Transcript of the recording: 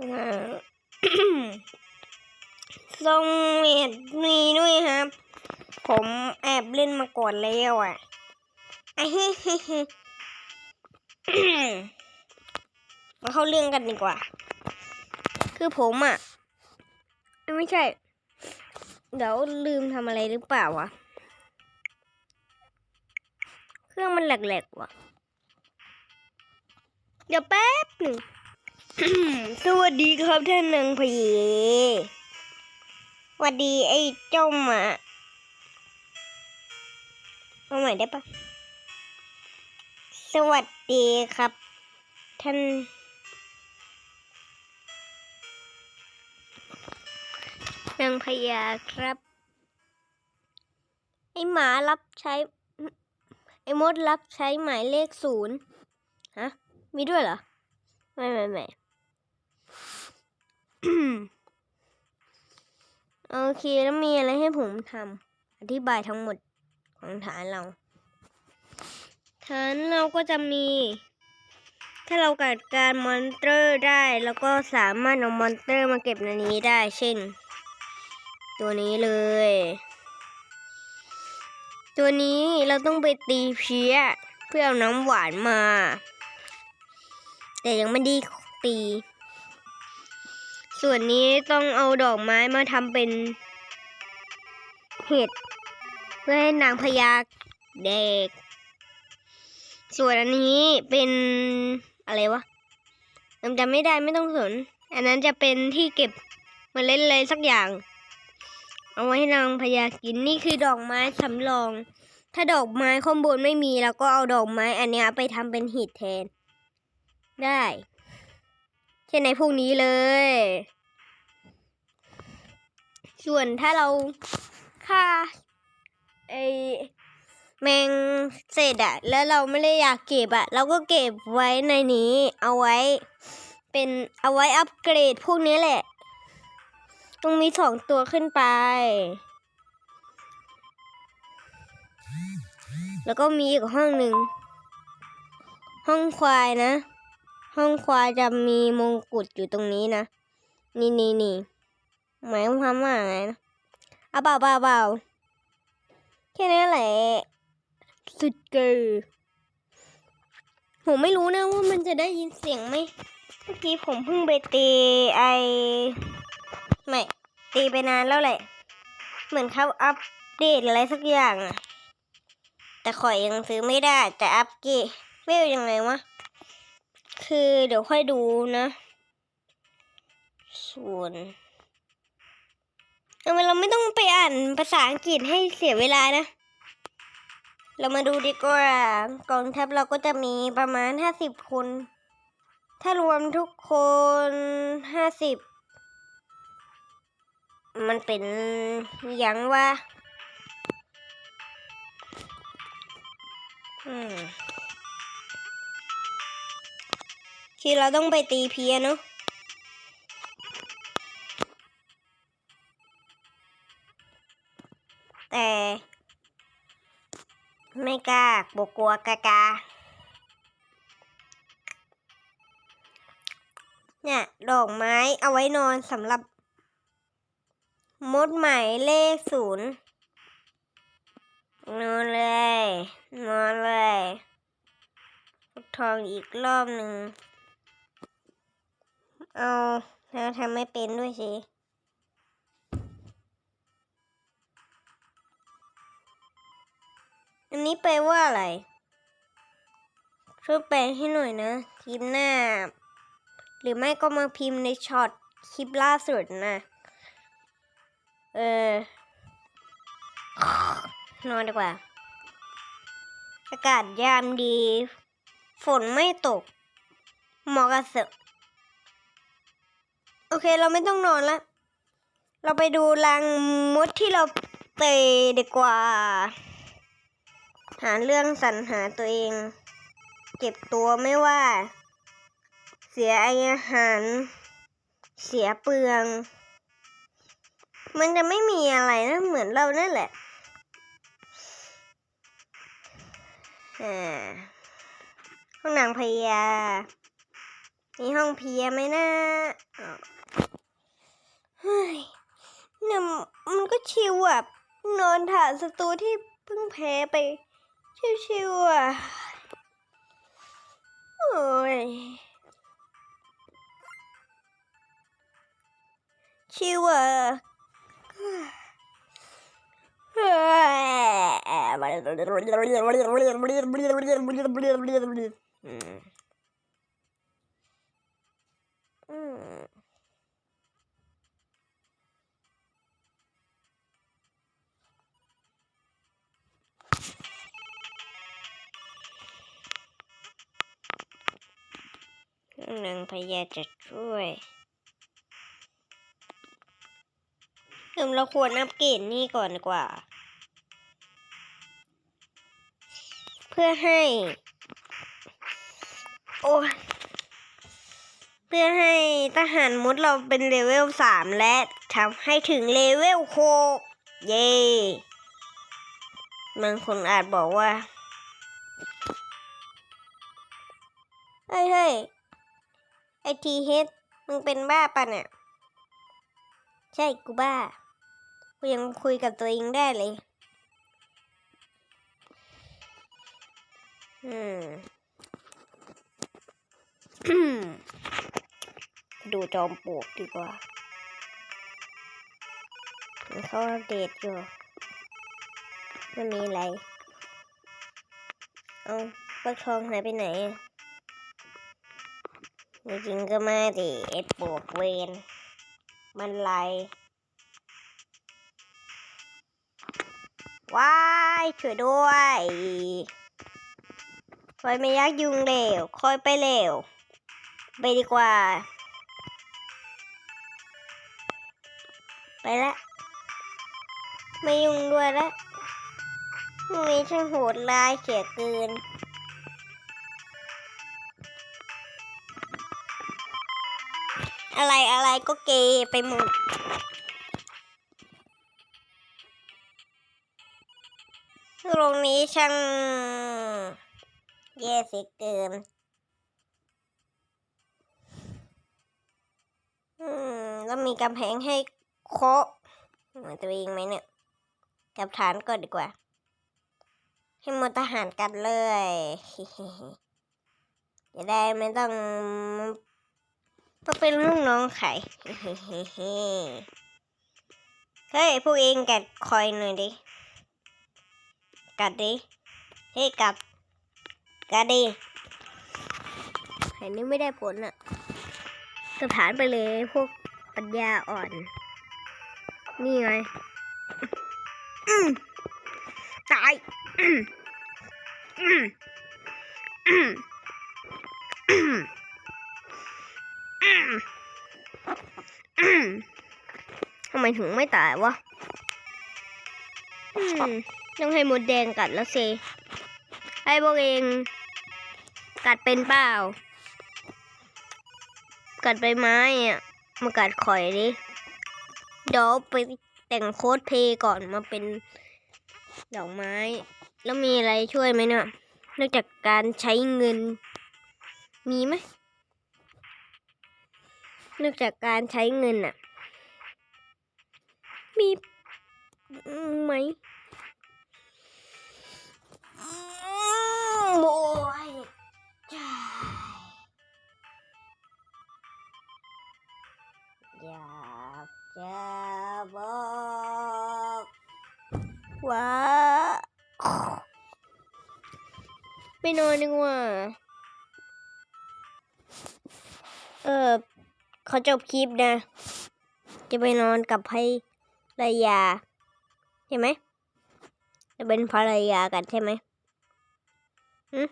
ทรงเม็ดมีด้วยครับ ผมแอบเล่นมาก่อนแล้วอะอะฮิฮิฮิมาเข้าเรื่องกันดีกว่า คือผมอะ ไม่ใช่ เดี๋ยวลืมทำอะไรหรือเปล่าวะ เครื่องมันแหลกๆว่ะ เดี๋ยวแป๊บหนึ่ง สวัสดีครับท่านนางพยีสวัสดีไอ้เจ้าหมาเอาใหม่ได้ปะสวัสดีครับ ท่าน นางพญาครับ ไอหมารับใช้ ไอมดรับใช้หมายเลขศูนย์ฮะ มีด้วยเหรอ ไม่ไม่ไม่ โอเคแล้วมีอะไรให้ผมทำอธิบายทั้งหมดของฐานเรา ฐานเราก็จะมี ถ้าเราจัดการมอนเตอร์ได้แล้วก็สามารถเอามอนเตอร์มาเก็บในนี้ได้ เช่น ตัวนี้เลย ตัวนี้เราต้องไปตีเพี้ยเพื่อเอาน้ำหวานมา แต่ยังไม่ได้ตี ส่วนนี้ต้องเอาดอกไม้มาทำเป็นเห็ด เพื่อให้นางพญาเด็ก ส่วนอันนี้เป็นอะไรวะจำจำไม่ได้ไม่ต้องสน อันนั้นจะเป็นที่เก็บมเมล็ดอะไรสักอย่าง เอาไว้ให้นางพญากินนี่คือดอกไม้สำรอง ถ้าดอกไม้ข้างบนไม่มีเราก็เอาดอกไม้ อันนี้ไปทำเป็นหิดแทน ได้ เช่นในพวกนี้เลย ส่วนถ้าเราฆ่าไอแมงเศษอะแล้วเราไม่ได้อยากเก็บอะเราก็เก็บไว้ในนี้ เอาไว้ เป็นเอาไว้อัปเกรดพวกนี้แหละ ต้องมีสองตัวขึ้นไป แล้วก็มีอีกห้องหนึ่ง ห้องควายนะ ห้องควายจะมีมงกุฎอยู่ตรงนี้นะ นี่นี่นี่หมายความว่าไงนะเอาเปล่าเปล่าเปล่าแค่นี้แหละ สุดเกินผมไม่รู้นะว่ามันจะได้ยินเสียงไหม เมื่อกี้ผมเพิ่งไปตีไอไม่ตีไปนานแล้วแหละ เหมือนเขาอัปเดตอะไรสักอย่างอะแต่ข่อยยังซื้อไม่ได้แต่อัปเกรดเวลยังไงวะ คือเดี๋ยวค่อยดูนะ ส่วนทำไมเราไม่ต้องไปอ่านภาษาอังกฤษให้เสียเวลานะ เรามาดูดีกว่ากองทัพเราก็จะมีประมาณห้าสิบคน ถ้ารวมทุกคนห้าสิบมันเป็นยังว่า อืม คือเราต้องไปตีเพียเนาะแต่ ไม่กล้าบกลัวกากาเนี่ยดอกไม้เอาไว้นอนสำหรับ มดหมายเลขศูนย์นอนเลย นอนเลยฟักทองอีกรอบหนึ่ง เอาแล้วทำไม่เป็นด้วยสิอันนี้แปลว่าอะไร ช่วยแปลให้หน่อยนะคลิปหน้า หรือไม่ก็มาพิมพ์ในช็อตคลิปล่าสุดนะ เออ นอนดีกว่า อากาศยามดี ฝนไม่ตกหมาะกับเส โอเคเราไม่ต้องนอนละ เราไปดูรังมดที่เราเตะดีกว่า หาเรื่องสรรหาตัวเอง เก็บตัวไม่ว่า เสียอาหาร เสียเปลือง มันจะไม่มีอะไรนะ เหมือนเรานั่นแหละห้องนางพญามีห้องเพียไหมนะอ้าวเฮ้ยเนี่ยมันก็ชิวอะ นอนถ่านศัตรูที่เพิ่งแพ้ไป ชิวๆอะ โอ้ย ชิวอะอืม อืมนางพญาจะช่วยเดี๋ยวเราควรอัปเกรดนี่ก่อนดีกว่า เพื่อให้ โอ้เพื่อให้ทหารมุดเราเป็นเลเวลสามและทำให้ถึงเลเวลหกเย่บางคนอาจบอกว่า เฮ้ยเฮ้ย ไอทีเฮดมึงเป็นบ้าปะเนี่ย ใช่กูบ้า กูยังคุยกับตัวเองได้เลย อืมดูจอมปลวกดีกว่ามันเขาอัปเดตอยู่ไม่มีอะไร เอาปักทองหายไปไหน จริงก็ไมาดิไอ้ปวกเวนมันไลว้ายช่วยด้วยคอยไม่ยักยุงเร็วคอยไปเร็ว ไปดีกว่า ไปละไม่ยุ่งด้วยละพรุ่งนี้ช่างโหดร้ายเสียเกิน อะไรอะไรก็เกย์ไปหมด ตรงนี้ช่างแย่เสียเกินอืมแล้วมีกำแพงให้เคาะเหมือนตัวเองไหมเนี่ย กับฐานก่อนดีกว่า ให้หมดทหารกันเลยจะได้ไม่ต้อง ต้องเป็นลูกน้องไข่เฮ้ยพวกเองกัดคอยหน่อยดิ กัดดิ เฮ้ยกัดกัดดิไข่นี่ไม่ได้ผลอะสถานไปเลยพวกปัญญาอ่อน นี่ไงตายอืมอืมอืม ทำไมถึงไม่ตายวะต้องให้มดแดงกัดแล้วสิให้พวกเอง กัดเป็นเปล่า กัดใบไม้อะ มากัดข่อยดิ เดี๋ยวไปแต่งโค้ดเพย์ก่อนมาเป็นดอกไม้ แล้วมีอะไรช่วยไหมเนี่ยนอกจากการใช้เงิน มีไหม นอกจากการใช้เงินอะมีไหมอืมโอ้ยจ้าอยากจะบอกว่าไปนอนดีกว่าเออ ขาจบคลิปนะ จะไปนอนกับภรรยา ใช่ไหม จะเป็นภรรยากันใช่ไหมอืม